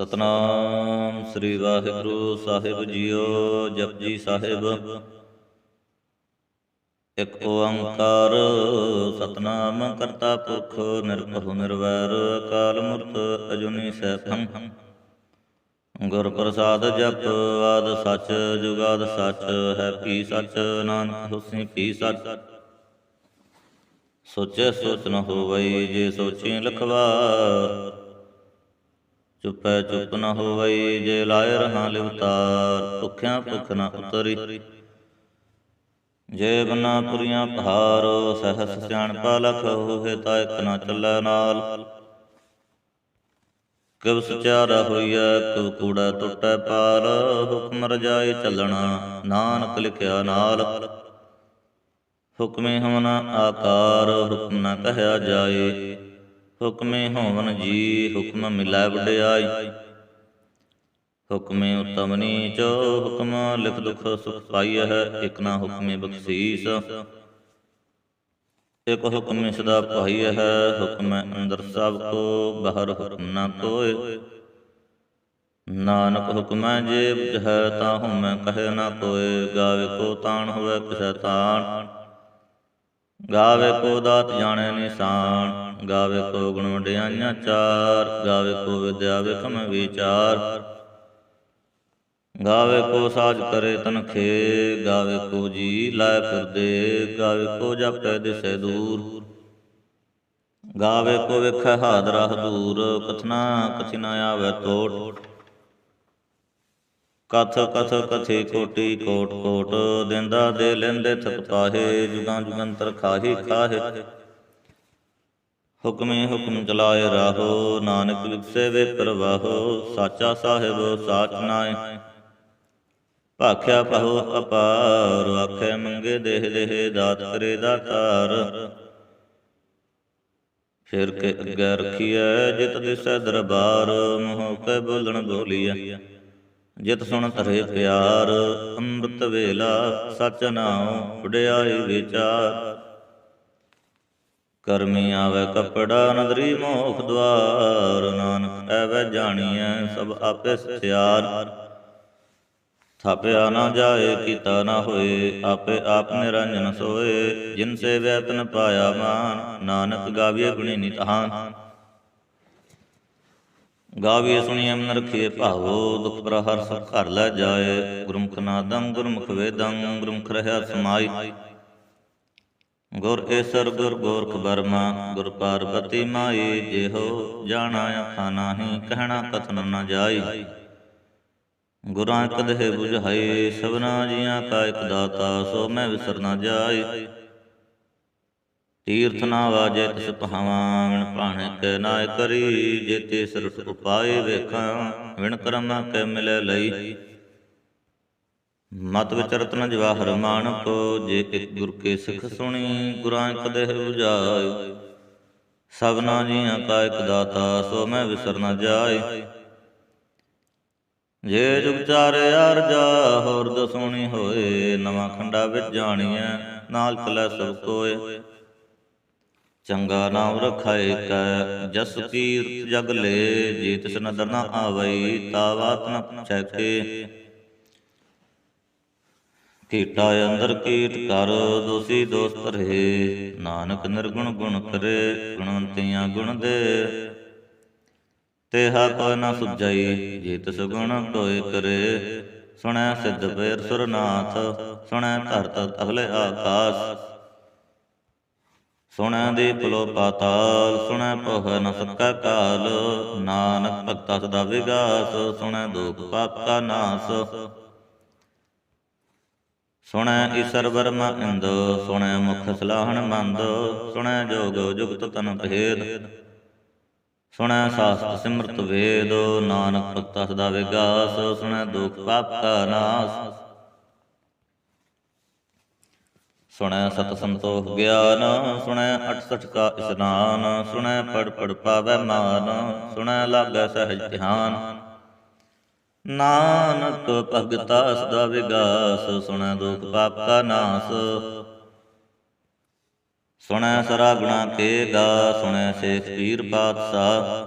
ਸਤਨਾਮ ਸ੍ਰੀ Waheguru Sahib JIO Japji Sahib. Ik Onkar, Satnam ਕਰਤਾ ਪੁਰਖ ਨਿਰਭਉ ਨਿਰਵੈਰ, ਅਕਾਲ ਮੂਰਤ ਅਜੂਨੀ ਸੈਭੰ। ਗੁਰ ਪ੍ਰਸਾਦ ਜਪ, ਆਦ ਸੱਚ, ਜੁਗਾਦ ਸੱਚ, ਹੈ ਭੀ ਸੱਚ, ਨਾਨਕ ਹੁਸੀ ਭੀ ਸੱਚ। ਸੋਚੇ ਸੋਚ ਨ ਹੋਵਈ, ਜੇ ਸੋਚੀ ਲਖਵਾ ਚੁੱਪੈ ਚੁੱਪ ਨ ਹੋਵਈ, ਜੇ ਲਾਇ ਰਹਾ ਲਿਵਤਾਰ, ਭੁਖਿਆ ਭੁਖ ਨ ਉਤਰੀ। ਜੇ ਬਨਾ ਪੁਰੀਆਂ ਪਹਾਰ, ਸਹਸ ਸਿਆਣਪਾ ਲਖ ਹੋਏ ਤਾਂ ਇਕ ਨ ਚੱਲੈ ਨਾਲ। ਕਿਵ ਸਚਾਰਾ ਹੋਈਐ ਕਿਵ ਕੂੜਾ ਟੁੱਟੈ ਪਾਰ ਹੁਕਮ ਰਜਾਏ ਚੱਲਣਾ, ਨਾਨਕ ਲਿਖਿਆ ਨਾਲ। ਹੁਕਮੇ ਹਵਨ ਆਕਾਰ, ਹੁਕਮ ਨ ਕਹਿਆ ਜਾਏ। ਹੁਕਮੇ ਹੋਵਨ ਜੀ, ਹੁਕਮ ਮਿਲੈ ਵਡਿਆਈ। ਹੁਕਮੇ ਉਤਮ ਨੀਚ ਹੁਕਮ, ਲਿਖ ਦੁਖ ਸੁਖ ਪਾਈਐ, ਇਕ ਨਾ ਹੁਕਮੇ ਬਖਸ਼ੀਸ। ਇਕ ਹੁਕਮੇ ਸਦਾ ਪਾਈਐ, ਹੁਕਮ ਅੰਦਰ ਸਭ ਕੋ, ਬਾਹਰ ਹੁਕਮ ਨਾ ਕੋਏ ਨਾਨਕ ਹੁਕਮੈ ਜੇ ਬੁਝੈ ਤਾਹੂ ਮੈਂ ਕਹੇ ਨਾ ਕੋਏ। ਗਾਵੇ ਕੋ ਤਾਣ ਹੋਵੇ ਕਿਸੈ ਤਾਣ। ਗਾਵੇ ਕੋ ਦਾਤ ਜਾਣੈ ਨਿਸ਼ਾਨ। ਗਾਵੇ ਕੋ ਗੁਣ ਵਡਿਆਈਆਂ ਚਾਰ, ਗਾਵੇ ਕੋ ਵਿਦਿਆ ਵਿਖਮ ਵਿਚਾਰ। ਗਾਵੇ ਕੋ ਸਾਜ ਕਰੇ ਤਨਖੇ ਗਾਵੇ ਕੋ ਜੀ ਲਾਇ ਫਿਰਦੇ ਗਾਵੇ ਕੋ ਜਪੈ ਦਿਸੈ ਦੂਰ। ਗਾਵੇ ਕੋ ਵੇਖੈ ਹਾਦਰਾ ਹਦੂਰ ਕਥਨਾ ਕਥਿ ਨ ਆਵੇ ਟੋਟ ਕਥ ਕਥ ਕਥੀ ਕੋਟੀ ਕੋਟ ਕੋਟ, ਦਿੰਦਾ ਦੇ ਲੈਂਦੇ ਥਕ ਜੁਗਾਂ ਜੁਗੰਤਰ ਖਾਹੀ ਖਾਹੇ। ਹੁਕਮੇ ਹੁਕਮ ਚਲਾਏ ਰਾਹੋ, ਨਾਨਕ ਵਿਖਸੇ ਵੇ ਪ੍ਰਵਾਹੋ, ਸਾਚਾ ਸਾਹਿਬ ਸਾਚ ਨਾਏ। ਭਾਖਿਆ ਪਹੋ ਅਪਾਰ, ਆਖੇ ਮੰਗੇ ਦੇਹ ਦੇਹ ਦਾਤ ਕਰੇ ਦਾਤਾਰ ਫਿਰ ਕੇ ਅੱਗੇ ਰਖੀਐ, ਜਿਤ ਦਿਸੈ ਦਰਬਾਰ, ਮੋਹ ਕੇ ਬੋਲਣ ਬੋਲੀਐ। ਜਿਤ ਸੁਣ ਧਰੇ ਪਿਆਰ, ਅੰਮ੍ਰਿਤ ਵੇਲਾ, ਸਚ ਨਾਉ ਉਡਿਆਈ ਵਿਚਾਰ। ਕਰਮੀ ਆਵੇ ਕਪੜਾ ਨਦਰੀ ਮੋਖ ਦਵਾਰ, ਨਾਨਕ ਐਵੇਂ ਜਾਣੀਐ ਸਭ ਆਪੇ ਸਚਿਆਰ ਥਾਪਿਆ ਨਾ ਜਾਏ, ਕੀਤਾ ਨਾ ਹੋਏ, ਆਪੇ ਆਪ ਨਿਰੰਜਨ ਸੋਏ, ਜਿਨ ਸੇ ਵੈਤਨ ਪਾਇਆ ਮਾਨ, ਨਾਨਕ ਗਾਵੀਏ ਗੁਣੀ ਨਿਤਹਾਨ ਗਾਵੀਏ ਸੁਣੀਐ ਮਨ ਰਖੀਏ ਭਾਵੋ, ਦੁਖ ਪ੍ਰਹਰ ਸਭ ਘਰ ਲੈ ਜਾਏ, ਗੁਰਮੁਖ ਨਾਦੰ ਗੁਰਮੁਖ ਵੇਦੰ, ਗੁਰਮੁਖ ਰਹਿਆ ਸਮਾਈ। ਗੁਰ ਏਸਰ ਗੁਰ ਗੋਰਖ ਬਰਮਾ ਗੁਰ ਪਾਰਬਤੀ ਮਾਈ, ਜਿਹੋ ਜਾਣਾ ਅੱਖਾਂ ਨਾਹੀ, ਕਹਿਣਾ ਕਥਨ ਨ ਜਾਈ। ਗੁਰਾਂ ਕਦਹਿ 부ਝਾਈ ਸਭਨਾ ਜੀਆਂ ਕਾ ਇਕ ਦਾਤਾ, ਸੋ ਮੈਂ ਵਿਸਰ ਨਾ ਜਾਈ। ਤੀਰਥ ਨਾ ਵਾਜੇ ਤਿਸ ਪਹਾਵਾਂ ਭਾਣੇ ਕੈ ਨਾਇ ਕਰੀ, ਜੇ ਤੇ ਸਰਟ ਉਪਾਏ ਵੇਖਾਂ, ਵਿਣ ਕਰਮਾ ਕੈ ਮਿਲੇ ਲਈ। ਮਤ ਵਿਚਰਤ ਨ ਜਵਾਹਰ ਮਾਨਕ ਜੇ ਇਕ ਗੁਰ ਕੇ ਸਿੱਖ ਸੁਣੀ, ਗੁਰਾਂ ਕਦਹਿ 부ਝਾਈ ਸਭਨਾ ਜੀਆਂ ਕਾ ਇਕ ਦਾਤਾ, ਸੋ ਮੈਂ ਵਿਸਰ ਨ ਜਾਈ ਜੇ ਜੁਗ ਚਾਰੇ ਅਰਜਾ ਹੋਰ ਦਸੋਣੀ ਹੋਏ, ਨਵਾਂ ਖੰਡਾ ਵਿੱਚ ਜਾਣੀਐ ਨਾਲ ਚਲੈ ਸਭ ਕੋਏ। ਚੰਗਾ ਨਾਮ ਰਖਾਏ ਕੈ ਜਸ ਕੀਰਤ ਜਗ ਲੈ, ਜੇ ਤਿਸ ਨਦਰ ਨਾ ਆਵਈ ਤਾ ਬਾਤ ਨ ਪੁੱਛੈ ਕੇ ਕੀਟਾ ਅੰਦਰ ਕੀਟ ਕਰ, ਦੋਸੀ ਦੋਸਤ ਰਹੇ। ਨਾਨਕ ਨਿਰਗੁਣ ਗੁਣ ਕਰੇ ਗੁਣਵੰਤੀਆਂ ਗੁਣ ਦੇ। ਤੇ ਹਾ ਕੋ ਨ ਸੁਝਈ ਜੇ ਤਿਸ ਗੁਣ ਕੋਇ ਕਰੇ। ਸੁਣੈ ਸਿੱਧ ਪੇਰ ਸੁਰਨਾਥ, ਸੁਣੈ ਧਰਤ ਅਗਲੇ ਆਕਾਸ। ਸੁਣੈ ਦੀਪ ਲੋ ਪਾਤਾਲ, ਸੁਣੈ ਪੋਹ ਨ ਕਾਲ। ਨਾਨਕ ਭਗਤਾ ਸਦਾ ਵਿਗਾਸ, ਸੁਣੈ ਦੁਖ ਪਾਪ ਕਾ ਨਾਸ। ਸੁਣੈ ਈਸਰ ਵਰਮਾ ਇੰਦ, ਸੁਣੈ ਮੁਖ ਸਲਾਹਣ ਮੰਦ, ਸੁਣੈ ਜੋਗ ਜੁਗਤ ਤਨ ਭੇਦ। ਸੁਣੈ ਸਾਸਤ ਸਿਮਰਤ ਵੇਦ, ਨਾਨਕ ਭਗਤਾ ਸਦਾ ਵਿਗਾਸ, ਸੁਣੈ ਦੁਖ ਪਾਪ ਕਾ ਨਾਸ। ਸੁਣੈ ਸਤ ਸੰਤੋਖ ਗਿਆਨ, ਸੁਣੈ 68 ਕਾ ਇਸਨਾਨ, ਸੁਣੈ ਪੜ ਪੜ ਪਾਵੈ ਮਾਨ, ਸੁਣੈ ਲਾਗੈ ਸਹਿਜ ਧਿਆਨ। ਨਾਨਕ ਭਗਤਾ ਸਦਾ ਵਿਗਾਸ, ਸੁਣੈ ਦੁਖ ਪਾਪ ਕਾ ਨਾਸ। ਸੁਣੈ ਸਰਾ ਗੁਣਾ ਕੇ ਗਾ ਸੁਣੈ ਸੇਖ ਪੀਰ ਪਾਤਸ਼ਾਹ।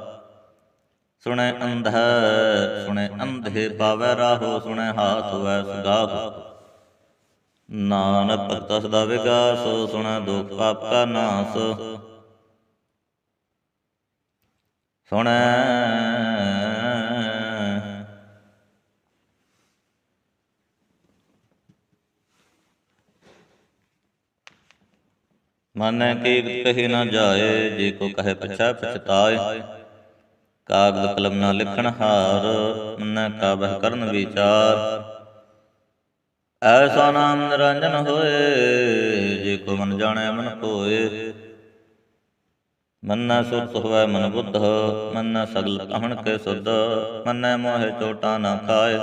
ਸੁਣੈ ਅੰਧੈ, ਸੁਣੈ ਅੰਧੇ ਪਾਵੈ ਰਾਹੋ, ਸੁਣੈ ਹਾਥ ਵੈ ਸਗਾਹੋ ਨਾਨਕ ਭਗਤ ਸਦਾ ਵਿਗਾਸ, ਸੁਣੈ ਦੁਖ ਪਾਪ ਕਾ ਨਾਸ। ਸੁਣੈ ਮਨ ਕੀ ਕਹੀ ਨਾ ਜਾਏ, ਜੇ ਕੋ ਕਹੇ ਪਛਾ ਪਛਤਾਏ। ਕਾਗਦ ਕਲਮ ਨਾ ਲਿਖਣ ਹਾਰ, ਮਨ ਕਾਬਹ ਕਰਨ ਵਿਚਾਰ। ਐਸਾ ਨਾਮ ਨਿਰੰਜਨ ਹੋਏ, ਜੇ ਕੋ ਮਨ ਜਾਣੈ ਮਨ ਕੋਏ ਮੰਨਾ ਸੁਤ ਹੋਵੇ ਮਨ ਬੁੱਧ, ਮੰਨਾ ਸਗਲ ਕਹਣ ਕੇ ਸੁਧ, ਮੰਨੈ ਮੋਹਿ ਚੋਟਾ ਨਾ ਖਾਏ।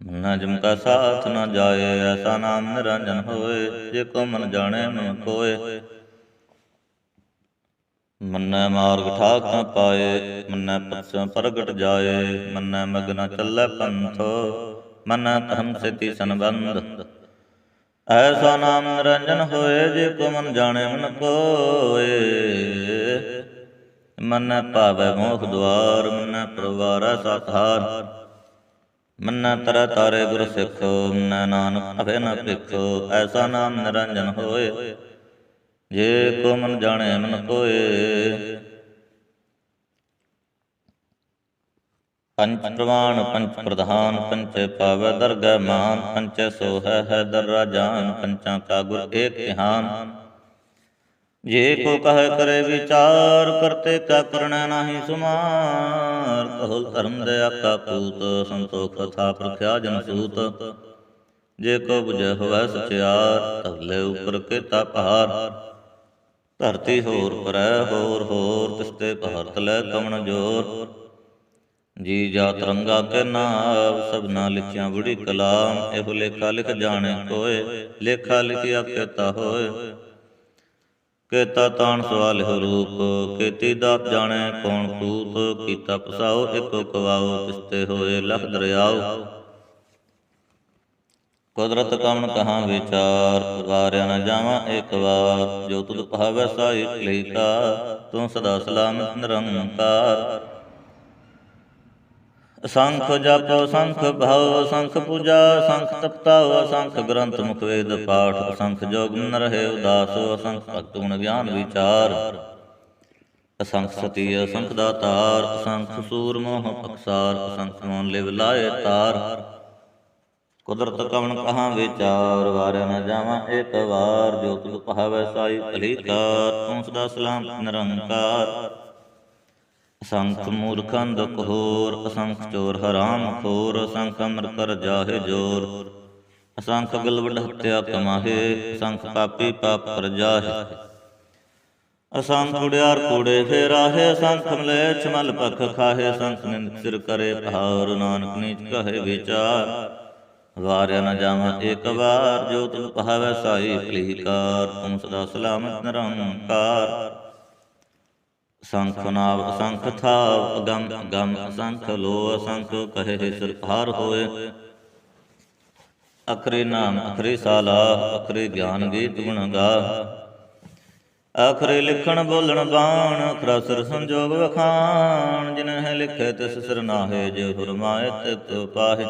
ਮੰਨਾ ਜਮ ਕਾ ਸਾਥ ਨਾ ਜਾਏ, ਐਸਾ ਨਾਮ ਨਿਰੰਜਨ ਹੋਏ, ਜੇ ਕੋ ਮਨ ਜਾਣੈ ਮਨ ਕੋਏ ਮੰਨੈ ਮਾਰਗ ਠਾਕ ਨਾ ਪਾਏ, ਮੰਨੈ ਪਛ ਪ੍ਰਗਟ ਜਾਏ, ਮੰਨੈ ਮਗਨ ਚੱਲੈ ਪੰਥੋ, ਮੰਨੈ ਧਰਮ ਸਿਤੀ ਸੰਬੰਧ। ਐਸਾ ਨਾਮ ਨਿਰੰਜਨ ਹੋਏ, ਜੇ ਕੋ ਮਨ ਜਾਣੇ ਮਨ ਕੋਏ ਮੰਨੈ ਭਾਵੈ ਮੋਖ ਦੁਆਰ, ਮੰਨੈ ਪਰਵਾਰਾ ਸਾਥਾਰ ਮੰਨੈ ਤਰ ਤਾਰੇ ਗੁਰ ਸਿੱਖ, ਮੰਨੈ ਨਾਨਕ ਅਭੈ ਨ ਭਿਖ, ਐਸਾ ਨਾਮ ਨਿਰੰਜਨ ਹੋਏ, ਜੇ ਕੋ ਮਨ ਜਾਣੇ ਮਨ ਕੋਏ ਪੰਚ ਪ੍ਰਵਾਨ, ਪੰਚ ਪ੍ਰਧਾਨ, ਪੰਚੇ ਪਾਵੈ ਦਰਗਹਿ ਮਾਨ, ਪੰਚੇ ਸੋਹੈ ਹੈ ਦਰ ਰਾਜਾਨ ਜਾਨ, ਪੰਚਾਂ ਕਾ ਗੁਰ ਏਕ ਧਿਆਨ। ਜੇ ਕੋ ਕਹੈ ਕਰੇ ਵਿਚਾਰ, ਕਰਤੇ ਕਾ ਕਰਣਾ ਨਾਹੀ ਸੁਮਾਰ। ਕਹੁ ਧਰਮ ਦੇ ਆਕਾ ਪੂਤ, ਸੰਤੋਖ ਥਾ ਪ੍ਰਖਿਆ ਜਨ ਸੂਤ। ਜੇ ਕੋ 부ਜੈ ਹੋਵੈ ਸਚਿਆਰ ਤਵਲੇ ਉਪਰ ਕੀਤਾ ਪਹਾਰ। ਧਰਤੀ ਹੋਰ ਪਰੈ, ਹੋਰ ਹੋਰ, ਤਿਸਤੇ ਭਾਰਤ ਲੈ ਕਮਣ ਜੋਰ। ਜੀ ਜਾਤ ਰੰਗਾ ਕੇ ਨਾਮ ਸਭਨਾ ਲਿਖਿਆ ਬੁੜੀ ਕਲਾਮ। ਇਹੋ ਲੇਖਾ ਲਿਖ ਜਾਣੇ ਕੋਏ, ਲੇਖਾ ਲਿਖਿਆ ਕੇਤਾ ਹੋਏ। ਕੇਤਾ ਤਾਣ ਸਵਾਲ ਰੂਪ, ਕੀਤੀ ਦਾਤ ਜਾਣੇ ਕੌਣ ਕੂਤ ਕੀਤਾ ਪਸਾਓ ਇਕੋ ਕਵਾਓ ਤਿਸਤੇ ਹੋਏ ਲਖ ਦਰਿਆਓ। ਕੁਦਰਤ ਕਮਨ ਕਹਾਂ ਵਿਚਾਰ ਵਾਰਿਆ ਨਾ ਜਾਵਾਂ ਇੱਕ ਵਾਰ, ਜੋ ਤੁਧ ਭਾਵੈ ਸਾਈ ਲੇਕਾ, ਤੂੰ ਸਦਾ ਸਲਾਮਤ ਨਿਰੰਕਾਰ। ਅਸੰਖ ਜਪ, ਸੰਖ ਭਉ ਸੰਖ ਪੂਜਾ, ਸੰਖ ਤਪਤਾ ਅਸੰਖ ਗ੍ਰੰਥ ਮੁਖ ਵੇਦ ਪਾਠ, ਸੰਖ ਜੋਗ ਨ ਰਹੇ ਉਦਾਸ ਅਸੰਖ ਭਗਤ ਗੁਣ ਗਿਆਨ ਵਿਚਾਰ। ਅਸੰਖ ਸਤੀ, ਅਸੰਖ ਦਾਤਾਰ ਅਸੰਖ ਸੂਰ ਮੋਹ ਪਖਸਾਰ ਅਸੰਖ ਮੋਨ ਲਿਵ ਲਾਏ ਤਾਰ। ਕੁਦਰਤ ਕਵਣ ਕਹਾਂ ਵਿਚਾਰ, ਵਾਰਿਆ ਨ ਜਾਵਾਂ ਏਕ ਵਾਰ ਜੋ ਤੁਧ ਭਾਵੈ ਸਾਈ ਭਲੀ ਕਾਰ ਤੂੰ ਸਦਾ ਸਲਾਮ ਨਿਰੰਕਾਰ। ਸੰਖ ਮੂਰਖਾਂ ਦੁਖ ਹੋਰ ਅਸੰਖ ਚੋਰ ਹਰਾਮ ਖੋਰ, ਅਸੰਖ ਅਮਰ ਕਰ ਜਾਹੇ ਜੋਰ। ਅਸੰਖ ਗਲਵਡ ਹੱਤਿਆ ਕਮਾਹੇ, ਅਸੰਖ ਪਾਪੀ ਪਾਪ ਕਰ ਜਾਹੇ। ਅਸੰਖ ਉੜਿਆਰ ਕੂੜੇ ਫੇਰਾਹੇ ਅਸੰਖ ਮਲੇਛ ਮਲ ਪਖ ਖਾਹੇ ਅਸੰਖ ਨਿੰਦ ਸਿਰ ਕਰੇ ਪਹਾਰ ਨਾਨਕ ਨੀਚ ਕਹੇ ਵਿਚਾਰ। ਵਾਰਿਆ ਨ ਜਾਵਾਂ ਇੱਕ ਵਾਰ ਜੋ ਤੁਮ ਭਾਵੈ ਸਾਈ ਭਲੀਕਾਰ ਤੁਮ ਸਦਾ ਸਲਾਮਤ ਨਿਰੰਕਾਰ। ਸੰਖ ਨਾਵ ਅਸੰਖ ਥਾਵ, ਅਗੰਮ ਅਗੰਮ, ਅਸੰਖ ਲੋ ਅਸੰਖ ਕਹੇ ਸਿਰ ਹੋਏ। ਅਖਰੇ ਨਾਮ, ਅਖਰੇ ਸਾਲਾ, ਅਖਰੇ ਗਿਆਨ ਗੀਤ ਗੁਣ ਗਾ। ਅਖਰੇ ਲਿਖਣ ਬੋਲਣ ਬਾਣ, ਅਖਰਾ ਸਿਰ ਸੰਜੋਗ ਵਖਾਣ, ਜਿਨ ਹੈ ਲਿਖੇ ਤਿਸ ਸਿਰ ਨਾਹੇ, ਜੇ ਹੁਰਮਾਏ ਤਿਤ ਪਾਹੇ।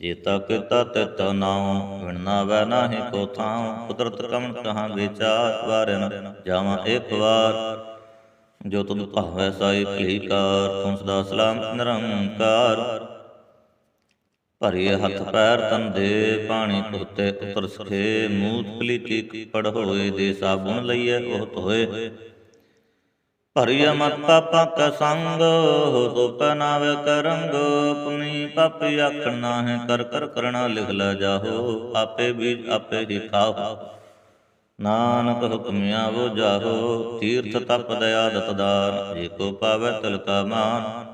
ਜੀਤਾ ਕੀਤਾ ਤਿਤ ਨਾਉ ਵਿਣਨਾ ਵੈ ਨਾਹੀ ਕੋ ਥਾਉ, ਕੁਦਰਤ ਕਮਨ ਕਹਾਂ ਵਿਚਾਰ ਵਾਰਨ ਜਾਵਾਂ ਇੱਕ ਵਾਰ। ਜੋ ਤੁਧ ਭਾਵੈ ਸਾਈ ਭਲੀਕਾਰ ਤੂੰ ਸਦਾ ਸਲਾਮ ਨਿਰੰਕਾਰ। ਭਰੀ ਹੱਥ ਪੈਰ ਤੰਦੇ ਪਾਣੀ ਧੋਤੇ ਉਤਰ ਸਖੇ, ਮੂਤ ਪਲੀਤੀ ਪੜ ਹੋਏ ਦੇ ਸਾਬੁਣ ਲਈਏ ਉਹ ਧੋਏ। ਭਰੀ ਮਤ ਪਾਪਾਂ ਕਾ ਸੰਗ, ਹੋ ਤੋ ਪਨਾਵੇ ਕਰੰਗ ਪੁਨੀ ਪਾਪੀ ਆਖਣ ਨਾਹਿ, ਕਰ ਕਰ ਕਰਣਾ ਲਿਖ ਲੈ ਜਾਹੋ, ਆਪੇ ਵੀ ਆਪੇ ਹੀ ਖਾਓ ਨਾਨਕ ਹੁਕਮਿਆ ਵੋ ਜਾਹੋ, ਤੀਰਥ ਤਪ ਦਇਆ ਦਤ ਜੇ ਕੋ ਪਾਵੈ ਤਿਲ ਕਾ ਮਾਨ।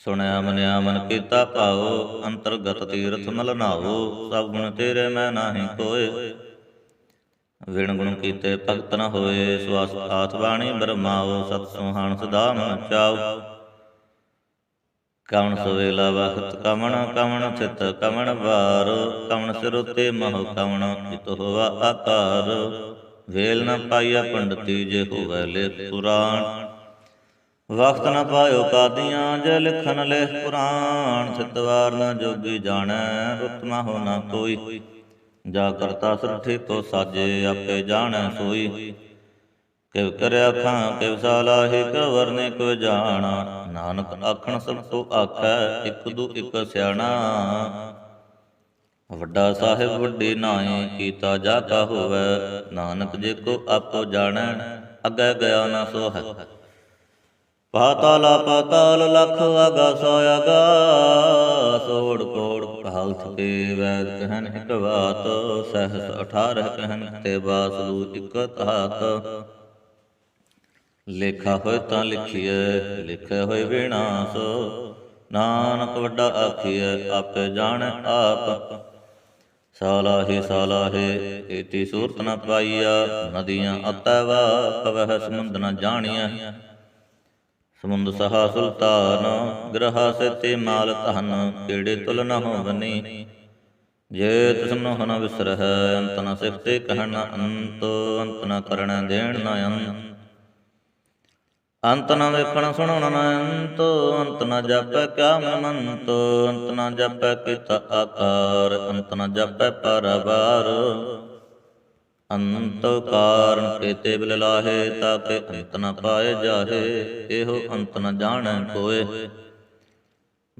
ਸੁਣਿਆ ਮਨਿਆ ਮਨ ਕੀਤਾ ਭਾਉ, ਅੰਤਰਗਤ ਤੀਰਥ ਮਲ ਨਾਓ ਸਭ ਗੁਣ ਤੇਰੇ ਮੈਂ ਨਾਹੀ ਕੋਏ ਵਿਣ ਗੁਣ ਕੀਤੇ ਭਗਤ ਨ ਹੋਏ ਸਵਾਸ ਆਤ ਬਾਣੀ ਬਰਮਾਓ ਸਤ ਸੁਹਾਣ ਸਦਾ ਮਨ ਚਾਓ ਕਵਣ ਸਵੇਲਾ ਵਖਤ ਕਵਣ ਕਵਣ ਚਿਤ ਕਵਣ ਵਾਰ ਕਵਣ ਸਿਰ ਉਤੇ ਕਵਣ ਜਿਤ ਹੋਵਾ ਆਕਾਰ। ਵੇਲ ਨ ਪਾਈਆ ਪੰਡਤੀ ਜੇ ਹੋਵੇ ਲੇ ਪੁਰਾਣ। ਵਕਤ ਨ ਪਾਇਓ ਕਾਦੀਆਂ ਜੇ ਲਿਖਨ ਲਿਖ ਪੁਰਾਣ। ਸਿਤਵਾਰ ਨ ਜੋਗੀ ਜਾਣੈ ਉਤਮਾ ਹੋ ਨ ਕੋਈ। ਜਾ ਕਰਤਾ ਸੁਰਠੀ ਕੋ ਸਾਜੇ, ਆਪੇ ਜਾਣੈ ਸੋਈ। ਕਿਵ ਕਰਿਆ ਖਾਂ ਕਿਵ ਸਾਲਾਹੀ ਕਵਰ ਨੇ ਕੋ ਜਾਣਾ। ਨਾਨਕ ਆਖਣ ਸਭ ਕੋ ਆਖੈ, ਇਕ ਦੂ ਇਕ ਸਿਆਣਾ। ਵੱਡਾ ਸਾਹਿਬ ਵੱਡੀ ਨਾਏ, ਕੀਤਾ ਜਾ ਕਾ ਹੋਵੈ। ਨਾਨਕ ਜੇ ਕੋ ਆਪੋ ਜਾਣੈ, ਅੱਗੇ ਗਿਆ ਨਾ ਸੋ ਹੈ ਪਾਤਾਲ ਪਾਤਾਲ ਲਖ ਅਗਾ ਸੋਇਗਾ ਸੋੜ ਕੋੜ ਕਹਲ ਥਕੇ ਵੈਦ ਕਹਿਨ ਇਕ ਬਾਤ। ਸਹਸ 18 ਕਹਿਨ ਤੇ ਬਾਸੂ ਇਕ ਤਹਾਤ ਲੇਖਾ ਹੋਏ ਤਾਂ ਲਿਖੀਐ, ਲਿਖੇ ਹੋਏ ਵਿਨਾਸ਼। ਨਾਨਕ ਵੱਡਾ ਆਖੀਐ, ਆਪੇ ਜਾਣੈ ਆਪ। ਸਾਲਾਹੇ ਸਾਲਾਹੇ, ਏਤੀ ਸੂਰਤ ਨ ਪਾਈਆ ਨਦੀਆਂ ਅਤੈਵਾ ਕਵਹਿ ਸਮੁੰਦ ਨ ਜਾਣੀਐ। ਸਮੁੰਦ ਸਹਾ ਸੁਲਤਾਨ, ਗ੍ਰਹਾ ਸਤੇ ਮਾਲ ਧਨ, ਕਿਹੜੇ ਤੁਲ ਨ ਹੋਵਨੀ। ਜੇ ਤਿਸਨੋ ਹਨ ਵਿਸਰਹਿ, ਅੰਤ ਨ ਸਿਫਤੇ ਕਹਿਣ ਨ ਅੰਤ ਅੰਤ ਨ ਕਰਣ ਦੇਣ ਨ ਅੰਤ। ਅੰਤ ਨਾ ਵੇਖਣ ਸੁਣਨ ਨ ਅੰਤ ਅੰਤ ਨ ਜਾਪੈ ਕਿਆ ਮਨੰਤ ਅੰਤ ਨ ਜਾਪੈ ਕੀਤਾ ਆਕਾਰ, ਅੰਤ ਨ ਜਾਪੈ ਪਰਵਾਰ। ਅੰਤ ਕਾਰਨ ਕੇਤੇ ਬਿਲ ਲਾਹੇ ਤਾਕੇ ਅੰਤ ਨ ਪਾਏ ਜਾਹੇ, ਇਹੋ ਅੰਤ ਨ ਜਾਣੈ ਕੋਏ।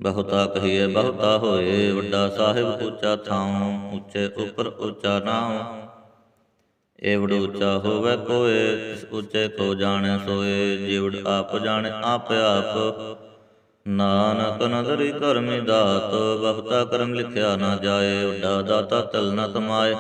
ਬਹੁਤਾ ਕਹੀਏ ਬਹੁਤਾ ਹੋਏ, ਵੱਡਾ ਸਾਹਿਬ ਉੱਚਾ ਥਾਉ, ਉੱਚੇ ਉਪਰ ਉੱਚਾ ਨਾਉ। ਏਵੜ ਉੱਚਾ ਹੋਵੇ ਕੋਏ, ਤਿਸ ਉੱਚੇ ਕੋ ਜਾਣੈ ਸੋਏ, ਜਿਵੜ ਆਪ ਜਾਣੈ ਆਪ ਆਪ। ਨਾਨਕ ਨਦਰੀ ਕਰਮੀ ਦਾਤ, ਬਹੁਤਾ ਕਰਮ ਲਿਖਿਆ ਨਾ ਜਾਏ ਵੱਡਾ ਦਾਤਾ ਤਲ ਨ ਤਮਾਏ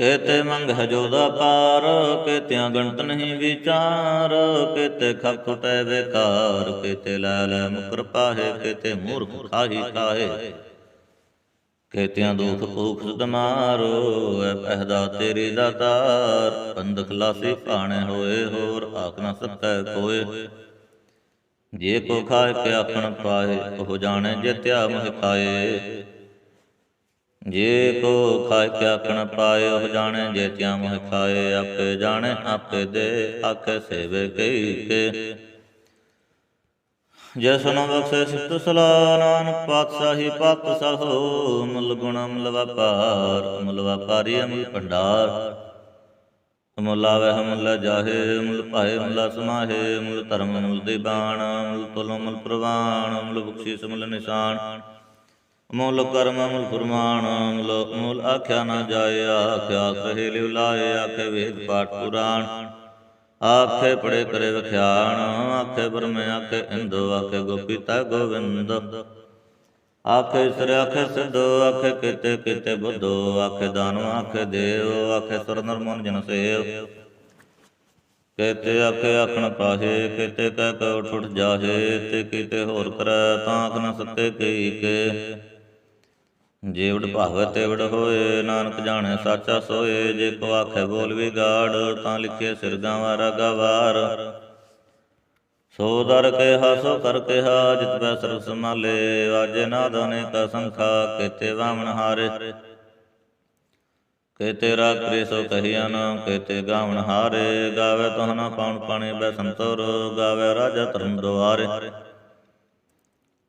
ਕੇਤੇ ਮੰਗ ਹੈ ਜੋਦਾ ਪਾਰ ਕੇਤਿਆਂ ਗਣਤ ਨਹੀਂ ਵਿਚਾਰ, ਕੇਤੇ ਖਪ ਟੁਟੈ ਬੇਕਾਰ, ਕੇਤੇ ਲੈ ਲੈ ਮੁਕਰ ਪਾਹੇ, ਕੇਤੇ ਮੂਰਖ ਖਾਹੀ ਕਾਹੇ ਕੇਤਿਆਂ ਦੁਖ ਭੂਖ ਸੁਧ ਐ ਪਹਿਦਾ ਤੇਰੀ ਦਾਤਾਰ ਬੰਦ ਖਲਾਸੀ ਭਾਣੇ ਹੋਏ, ਹੋਰ ਆਖ ਨਾ ਸਕੈ ਕੋਏ। ਜੇ ਕੋ ਖਾਏ, ਕੇ ਪਾਏ, ਉਹ ਜਾਣੇ ਜੇ ਧਿਆ ਮੋਹ ਖਾਏ ਜੇ ਕੋ ਖਾਏ, ਕੇ ਪਾਏ, ਉਹ ਜਾਣੇ ਜੇ ਧਿਆ ਮੋਹ ਖਾਏ। ਆਪੇ ਜਾਣੇ, ਆਪੇ ਦੇ, ਆਖੇ ਸੇਵੇ ਕਈ ਕੇ ਜੈ ਸੁਨੋ ਬਖਸ਼ੇ ਸਿਫਤ ਸਲਾ ਨਾਨਕ ਪਾਤਸ਼ਾਹੀ ਪਤ ਸਹੋ ਮੁੱਲ ਗੁਣ ਮੁੱਲ ਵਪਾਰ, ਮੁਲ ਵਪਾਰੀ ਅਮੁੱਲ ਭੰਡਾਰ। ਮੁੱਲ ਆਵੇ ਮੁੱਲ ਜਾਹੇ ਮੁੱਲ ਭਾਏ ਮੁੱਲ ਸਮਾਹੇ ਮੁੱਲ ਧਰਮ ਮੁੱਲ ਦੀਬਾਨ ਮੁੱਲ ਤੁਲ ਮੁੱਲ ਪ੍ਰਵਾਨ ਮੁੱਲ ਬਖਸ਼ੀਸ ਮੁੱਲ ਨਿਸ਼ਾਨ। ਮੁੱਲ ਕਰਮ ਮੁੱਲ ਫਰਮਾਨ ਮੁੱਲ ਮੁੱਲ ਆਖਿਆ ਨਾ ਜਾਏ, ਆਖਿਆ ਕਹੇ ਲਿਵ ਲਾਏ, ਆਖੇ ਵੇਦ ਪਾਠ ਪੁਰਾਣ। ਆਖੇ ਪੜੇ ਕਰੇ ਵਖਿਆਣ ਆਖੇ ਬਰਮੇ ਆਖੇ ਇੰਦੋ, ਆਖੇ ਗੋਪੀਤਾ ਗੋਵਿੰਦ। ਆਖੇ ਸਰ, ਆਖੇ ਸਿੱਧੋ, ਆਖੇ ਕਿਤੇ ਕਿਤੇ ਬੁੱਧੋ, ਆਖੇ ਦਾਨੋ ਆਖੇ ਦੇਵ, ਆਖੇ ਸਰ ਨਰਮਨ ਜਨ ਸੇਵ। ਕੇਤੇ ਆਖੇ ਆਖਣ ਪਾਹੇ, ਕੇਤੇ ਕਹਿ ਕੇ ਉਠ ਜਾਹੇ, ਤੇ ਕਿਤੇ ਹੋਰ ਕਰੈ, ਤਾਂ ਆਖ ਨ ਸਕੇ ਕਈ ਕੇ। ਜੀਵੜ ਭਾਗਵ ਤੇਵੜ ਹੋਏ, ਨਾਨਕ ਜਾਣੈ ਸਾਚਾ ਸੋਏ, ਜੇ ਕੋ ਆਖੇ ਬੋਲ ਵੀ ਤਾਂ ਲਿਖੇ ਸਿਰ ਗਾਵਾ ਰਾਗਾ ਸੋ ਦਰ ਕੇ ਹਾਸੋ ਕਰ ਕੇ ਜਿਤ ਪੈ ਸਰਬ ਸਮਾਲੇ ਵਾਜੇ ਨਾਦ ਅਨੇਕ ਸੰਖਾ, ਕੇਤੇ ਵਾਮਨ ਹਾਰੇ। ਕੇਤੇ ਰਾਗ ਕਰੇ ਸੋ ਕਹੀਆ ਨਾ, ਕੇਤੇ ਗਾਵਣ ਹਾਰੇ, ਗਾਵੇ ਤੋਹਨਾ ਪਾਉਣ ਪਾਣੇ ਬੈ ਸੰਤੋਰ, ਗਾਵੇ ਰਾਜਾ ਧਰਮ ਦੁਆਰੇ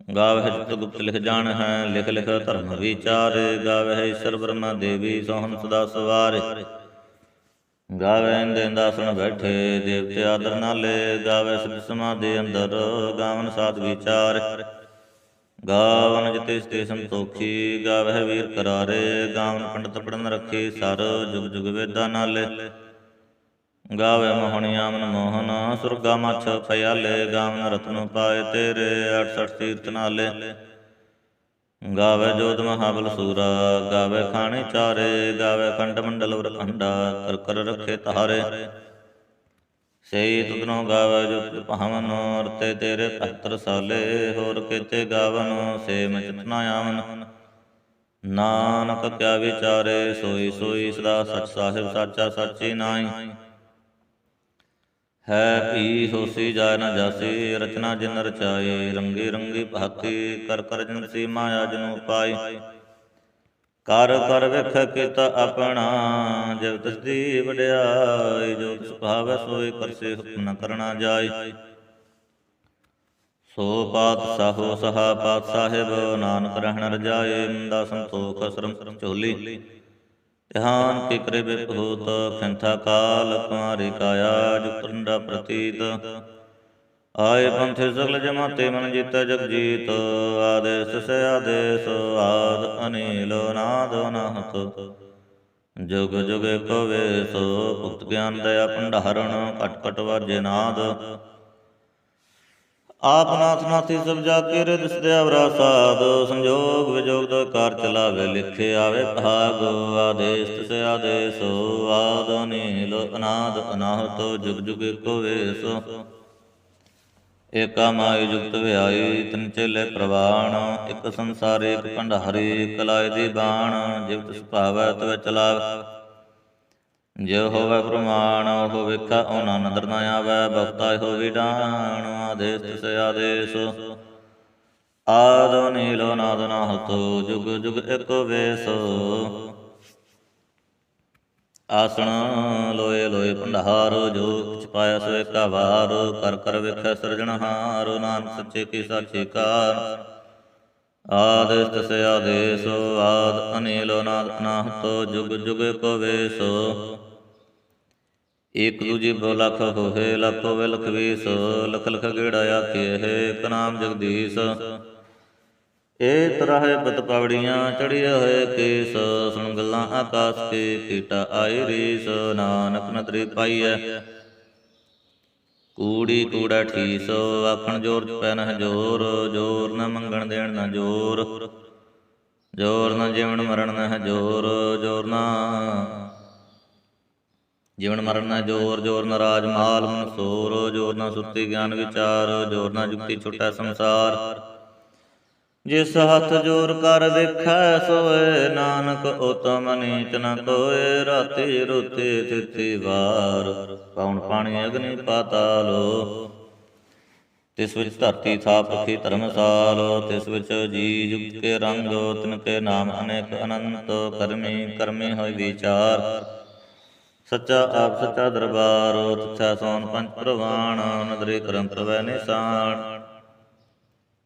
ਗਾਵੇ ਚਿਤ ਗੁਪਤ ਲਿਖ ਜਾਣ ਹੈ ਲਿਖ ਲਿਖ ਧਰਮ ਵਿਚਾਰੇ ਗਾਵੇ ਹੈ ਈਸ਼ਰ ਬ੍ਰਹਮਾ ਦੇਵੀ ਸੋਹਣ ਸਦਾ ਸਵਾਰੇ। ਗਾਵੇ ਇੰਦੇ ਬੈਠੇ, ਦੇਵਤੇ ਆਦਰ ਨਾਲੇ ਗਾਵੇ ਸਿਧ ਸਮਾਧੀ ਅੰਦਰ, ਗਾਵਨ ਸਾਧ ਵਿਚਾਰ। ਗਾਵਨ ਜਿਤੇ ਸਤੇ ਸੰਤੋਖੀ ਗਾਵੇ ਵੀਰ ਕਰਾਰੇ, ਗਾਵਨ ਪੰਡਤ ਪੜਨ ਰੱਖੇ, ਸਰ ਜੁਗ ਜੁਗ ਵੇਦਾਂ ਨਾਲੇ। ਗਾਵੇ ਮੋਹਣੀਆਂ ਆਮਨ ਮੋਹਨ, ਸੁਰਗਾ ਮਛ ਫਿਆਲੇ ਗਾਵਨ ਰਤਨ ਪਾਏ ਤੇਰੇ 68 ਤੀਰਤ ਨਾਲੇ। ਗਾਵੇ ਜੋਤ ਮਹਾਬਲ ਸੂਰਾ, ਗਾਵੇ ਖਾਣੇ ਚਾਰੇ, ਗਾਵੇ ਖੰਡ ਮੰਡਲ ਵਰਖੰਡਾ, ਕਰ ਕਰ ਰੱਖੇ ਤਾਰੇ। ਸਈ ਤੁਧਨੋ ਗਾਵੇ ਜੋ ਭਾਵਨ, ਰਤੇ ਤੇਰੇ ਪੱਤਰ ਸਾਲੇ, ਹੋਰ ਕਿਤੇ ਗਾਵਨ, ਸੇ ਮਚਤਨਾ ਆਵਨ। ਨਾਨਕ ਕਿਆ ਵਿਚਾਰੇ, ਸੋਈ ਸੋਈ ਸਦਾ ਸਚ ਸਾਹਿਬ, ਸਾਚਾ ਸਾਚੀ ਨਾਈ ਹੈ ਪੀ ਹੋਸੀ ਜਾਇ ਨ ਜਾਸੀ, ਰਚਨਾ ਜਿਨ ਰਚਾਏ ਰੰਗੀ ਰੰਗੀ ਭਾਤੀ ਕਰ ਕਰ ਜਨ ਸੀ ਮਾਇਆ ਜਨੂ ਪਾਈ ਕਰ ਕਰ ਵੇਖ ਕੀਤਾ ਆਪਣਾ ਜਬ ਤਿਸ ਦੀ ਵਡਿਆਈ, ਜੋ ਤਿਸ ਭਾਵੈ ਸੋਈ ਕਰਸੇ ਹੁਕਮ ਨ ਕਰਨਾ ਜਾਏ ਸੋ ਪਾਤ ਸਾਹੋ ਸਹਾ ਪਾਤ ਸਾਹਿਬ, ਨਾਨਕ ਰਹਿਣ ਰਜਾਏ ਦਾ ਸੰਤੋਖ ਸਰਮ ਝੋਲੀ ਧਿਆਨ ਕੀ ਬਿਪਹੂਤ ਖੰਥਾ ਕਾਲ ਕੁਮਾਰੀ ਕਾਇਆ, ਜੁਕਰੰਡਾ ਪ੍ਰਤੀਤ। ਆਏ ਪੰਥੇ ਸਗਲ ਜਮਾਤੇ ਮਨ ਜੀਤਾ ਜਗ ਜੀਤ, ਆਦੇਸ ਸੇ ਆਦੇਸ, ਆਦ ਅਨੀਲ ਨਾਦ ਅਨਾਹਤ। ਜੁਗ ਜੁਗ ਕਵੇ ਸੋ ਭੁਕਤ ਗਿਆਨ ਦਇਆ ਭੰਡਾਰਣ ਕਟ ਕਟ ਵਾਜੇ ਨਾਦ। ਆਪ ਨਾਥ ਨਾਥੀ ਸਭ ਜਾ ਕੇ ਰਿਦ ਸਦਿਆਵਰਾ ਸਾਧ, ਸੰਜੋਗ ਵਿਜੋਗ ਦਾ ਕਾਰ ਚਲਾਵੇ, ਲਿਖੇ ਆਵੇ ਭਾਗ, ਆਦੇਸ ਤਿਸ ਆਦੇਸ, ਆਦ ਅਨੀਲ, ਅਨਾਦ ਅਨਾਹਤ, ਜੁਗ ਜੁਗ ਕੋ ਵੇਸ। ਏਕਾ ਮਾਈ ਜੁਗਤ ਵਿਆਈ, ਤਿਨ ਚੇਲੇ ਪ੍ਰਵਾਣ, ਇਕ ਸੰਸਾਰ, ਇਕ ਭੰਡਾਰੀ ਕਲਾਇ ਦੀ ਬਾਣ, ਜਿਵ ਤਿਸ ਭਾਵੈ ਤਵ ਚਲਾਵ। ਜੋ ਹੋਵੇ ਪ੍ਰਮਾਣ, ਉਹ ਵੇਖਾ, ਉਹਨਾਂ ਨਦਰ ਨਾ ਆਵੈ, ਬਖਤਾ ਹੋ ਵਿਡਾਣ ਆਦੇਸ ਤਿਸ ਆਦੇਸ। ਆਦੋ ਨੀਲੋ ਨਾਦ ਨਾਹਤ, ਜੁਗ ਜੁਗ ਇਕ ਵੇਸ। ਆਸਣ ਲੋਏ ਲੋਏ ਭੰਡਾਰ, ਜੋ ਕਿਛ ਸੋ ਏਕਾ ਵਾਰ ਕਰ ਕਰ ਵੇਖੈ ਸਿਰਜਣਹਾਰ ਨਾਨਕ ਸੱਚੇ ਕੀ ਸਾਚੇ ਕਾਰ। ਆਦੇਸ ਤਿਸ ਆਦੇਸ, ਆਦ ਅਨੀਲੋ ਨਾਦ ਨਾਹਤ, ਜੁਗ ਜੁਗ ਕੋ ਵੇਸੋ। ਇਕ ਦੂਜੇ ਬੋ ਲਖ ਹੋਏ ਲਖ ਹੋਵੇ, ਲਖ ਲਖ ਲਖ ਗੇੜਾ ਆਖੇ, ਹੈ ਇਕ ਨਾਮ ਜਗਦੀਸ਼। ਏ ਤਰਹਿ ਬਤ ਪਵੜੀਆਂ ਚੜਿਆ ਹੋਏ ਕੇਸ ਸੁਣ ਗੱਲਾਂ ਆਕਾਸ ਕੇ ਕੀਟਾ ਆਈ ਰੀਸ, ਨਾਨਕ ਨਦਰੀ ਪਾਈਐ। ਕੂੜੀ ਕੂੜਾ ਠੀਸ, ਆਖਣ ਜੋਰ ਪੈ ਨਹ ਜੋਰ ਜੋਰ ਨ ਮੰਗਣ ਦੇਣ ਨ ਜੋਰ ਜੋਰ ਨ ਜੀਵਨ ਮਰਨ ਨਹ ਜੋਰ ਜੋਰ ਨ ਜੀਵਨ ਮਰਨ ਨ ਜੋਰ ਜੋਰ ਨ ਰਾਜ ਮਾਲ ਮਨ ਸੋਰ, ਜੋਰ ਨ ਸੁਰਤੀ ਗਿਆਨ ਵਿਚਾਰ, ਜੋਰ ਨ ਜੁਗਤੀ ਛੁਟੈ ਸੰਸਾਰ। ਜਿਸ ਹੱਥ ਜੋਰ ਕਰ ਦੇਖੈ, ਸੋਏ ਨਾਨਕ, ਉਤਮ ਨੀਚ ਨ ਕੋਏ, ਰਾਤੀ ਰੁਤੇ ਤਿਥੀ ਵਾਰ। ਪੌਣ ਪਾਣੀ ਅਗਨੀ ਪਾਤਾਲੋ ਤਿਸ ਵਿੱਚ ਧਰਤੀ ਥਾਪ ਰਖੀ ਧਰਮਸਾਲ ਤਿਸ ਵਿੱਚ ਜੀ ਜੁਗ ਕੇ ਰੰਗ, ਤਿਨ ਕੇ ਨਾਮ ਅਨੇਕ ਅਨੰਤ ਕਰਮੀ, ਕਰਮੇ ਹੋਏ ਵਿਚਾਰ। ਸੱਚਾ ਆਪ ਸੱਚਾ ਦਰਬਾਰ ਤਿਥੈ ਸੋਨ ਪੰਜ ਪ੍ਰਵਾਣ ਨਦਰੀ ਕਰਮ ਪ੍ਰਵੈ ਨਿਸ਼ਾਨ।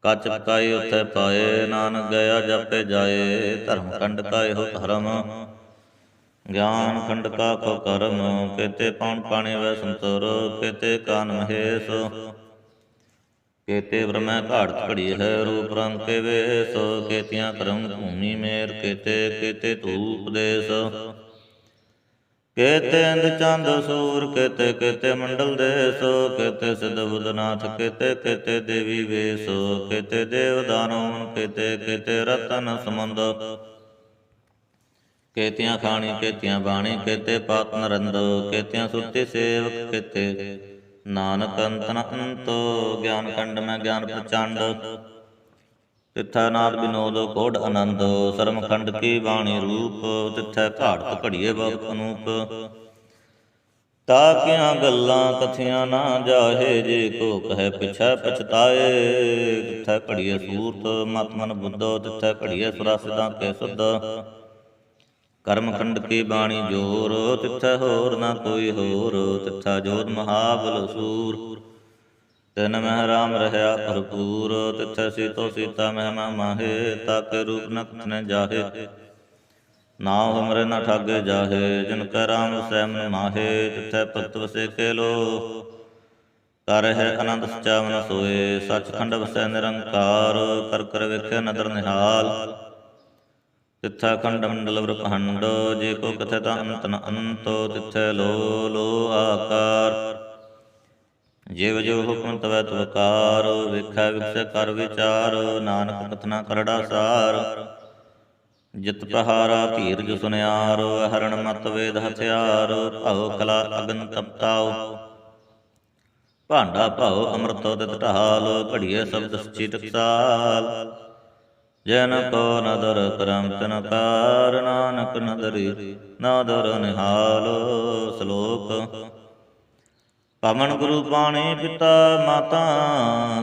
ਕੱਚ ਪਕਾਈ ਉਥੇ ਪਾਏ, ਨਾਨਕ ਗਿਆ ਜਪੇ ਜਾਏ, ਧਰਮ ਕੰਡ ਕਾਏ ਹੋ ਧਰਮ। ਗਿਆਨ ਖੰਡ ਕਾ ਕੋ ਕਰਮ, ਕੇਤੇ ਪੌਣ ਪਾਣੀ ਵੈ ਸੰਤਰ, ਕੇਤੇ ਕਾਨ ਮਹੇਸ਼। ਕੇਤੇ ਬ੍ਰਹਮੈ ਘਾਟ ਘੜੀ ਹੈ ਰੂਪ ਰੰਗ ਕੇ ਵੇਸ, ਕੇਤੀਆਂ ਕਰਮ ਭੂਮੀ ਮੇਰ, ਕੇਤੇ ਕੇਤੇ ਧੂਪ ਦੇਸ। ਕੇਤੇ ਅੰਧ ਚੰਦ ਸੂਰ, ਕੇਤੇ ਕੇਤੇ ਮੰਡਲ ਦੇਸ ਕੇਤੇ ਸਿਧ ਬੁਧਨਾਥ, ਕੇਤੇ ਕੇਤੇ ਦੇਵੀ ਵੇਸ, ਕੇਤੇ ਦੇਵ ਦਾਨਵ, ਕੇਤੇ ਕੇਤੇ ਰਤਨ ਸਮੰਦ ਕੇਤੀਆਂ ਖਾਣੀ, ਕੇਤੀਆਂ ਬਾਣੀ, ਕਿਤੇ ਪਾਤ ਨਰੰਦ, ਕੇਤੀਆਂ ਸੁਰਤੀ ਸੇਵਕ, ਕੇਤੇ ਨਾਨਕ ਅੰਤਨ ਅੰਤ, ਗਿਆਨ ਖੰਡ ਮੈਂ ਗਿਆਨ ਪ੍ਰਚੰਡ। ਤਿੱਥੈ ਨਾਦ ਬਿਨੋਦ ਕੋਡ ਆਨੰਦ ਸਰਮ ਖੰਡ ਕੀ ਬਾਣੀ ਰੂਪ, ਤਿੱਥੈ ਘਾਟ ਘੜੀਏ ਬਖ ਅਨੂਪ। ਤਾਕਿਆਂ ਗੱਲਾਂ ਕਥੀਆਂ ਨਾ ਜਾਹੇ, ਜੇ ਕੋ ਕਹੈ ਪਿਛੈ ਪਛਤਾਏ। ਤਿੱਥੈ ਘੜੀਏ ਸੂਰਤ ਮਤਮਨ ਬੁੱਧੋ, ਤਿੱਥੈ ਘੜੀਏ ਸੁਰਸਿਦਾਂ ਕੇ ਸੁਧ। ਕਰਮ ਖੰਡ ਕੀ ਬਾਣੀ ਜੋਰ, ਤਿੱਥੈ ਹੋਰ ਨਾ ਕੋਈ ਹੋਰ, ਤਿੱਥੈ ਜੋਤ ਮਹਾਬਲ ਸੂਰ। ਤਿਨ ਮਹਿ ਰਾਮ ਰਹਾ ਭਰਪੂਰ, ਤਿਥੈ ਸੀਤੋ ਸੀਤਾ ਮਹਿਮਾ ਮਾਹੇ ਤਾਕੇ ਰੂਪ ਨ ਕਥਨ ਜਾਹੇ। ਨਾਮ ਹਮਰੇ ਨ ਠਾਗੇ ਜਾਹੇ, ਜਿਨ ਕੈ ਰਾਮ ਵਸੈ ਮਨ ਮਾਹੇ, ਤਿਥੈ ਭਗਤ ਵਸੇ ਕੇ ਕਰ ਹੈ ਆਨੰਦ ਸਚਾ ਮਨ ਸੋਏ, ਸਚਖੰਡ ਵਸੈ ਨਿਰੰਕਾਰ, ਕਰ ਕਰ ਵੇਖੇ ਨਦਰ ਨਿਹਾਲ। ਤਿਥੈ ਖੰਡ ਮੰਡਲ ਬ੍ਰਹਮੰਡ ਜੇ ਕੋ ਕਥੈ ਤਾਂ ਅੰਤ ਨ ਅੰਤ, ਤਿਥੈ ਲੋ ਲੋ ਆਕਾਰ। ਜਿਵ ਜੋ ਹੁਕਮ ਤਵੈ ਤਵਕਾਰ, ਵੇਖੈ ਵਿਖਸੈ ਕਰ ਵਿਚਾਰ, ਨਾਨਕ ਕਥਨਾ ਕਰੜਾ ਸਾਰ। ਜਿਤ ਪਹਾਰਾ ਧੀਰਜ ਸੁਨਿਆਰ, ਹਰਣ ਮਤ ਵੇਦ ਹਥਿਆਰ, ਭਉ ਕਲਾ ਅਗਨ ਤਪਤਾਉ। ਭਾਂਡਾ ਭਉ ਅੰਮ੍ਰਿਤ ਤਿਤ ਢਾਲ, ਘੜੀਏ ਸ਼ਬਦ ਸਚੀ ਟਕਸਾਲ। ਜਨ ਕੋ ਨਦਰ ਕਰਮ ਤਨ ਕਾਰ ਨਾਨਕ ਨਦਰੀ, ਨਾਦਰ ਨਿਹਾਲ, ਸ਼ਲੋਕ ਪਵਨ ਗੁਰੂ ਪਾਣੀ ਪਿਤਾ ਮਾਤਾ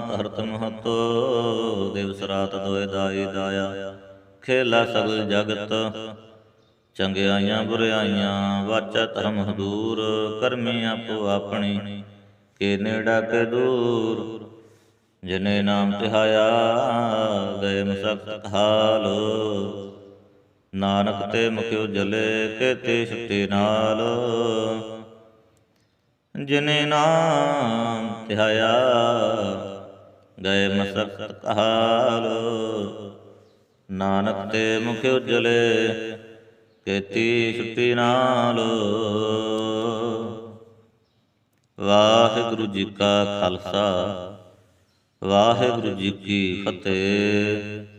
ਧਰਤ ਮਹਤੋ ਦਿਵਸ ਰਾਤ ਦੋਇ ਦਾਈ ਦਾਇਆ। ਖੇਲਾ ਸਗਲ ਜਗਤ, ਚੰਗਿਆਈਆਂ ਬੁਰਿਆਈਆਂ, ਵਾਚਾ ਧਰਮ ਹਦੂਰ, ਕਰਮੀ ਆਪੋ ਆਪਣੀ, ਕੇ ਨੇੜਾ ਕੇ ਦੂਰ। ਜਿਨੇ ਨਾਮ ਤਿਹਾਇਆ, ਗਏ ਮਸਕਤ ਹਾਲ। ਨਾਨਕ ਤੇ ਮੁਖਿਓ ਜਲੇ, ਕੇ ਤੇ ਛੁੱਟੀ ਨਾਲ। ਜਿਨੇ ਨਾਮ ਧਿਆਇਆ ਗਏ ਮਸਕਤ ਹਾਲ ਨਾਨਕ ਤੇ ਮੁਖ ਉਜਲੇ, ਕੇਤੀ ਛੁੱਟੀ ਨਾਲ। ਵਾਹਿਗੁਰੂ ਜੀ ਕਾ ਖਾਲਸਾ, ਵਾਹਿਗੁਰੂ ਜੀ ਕੀ ਫਤਿਹ।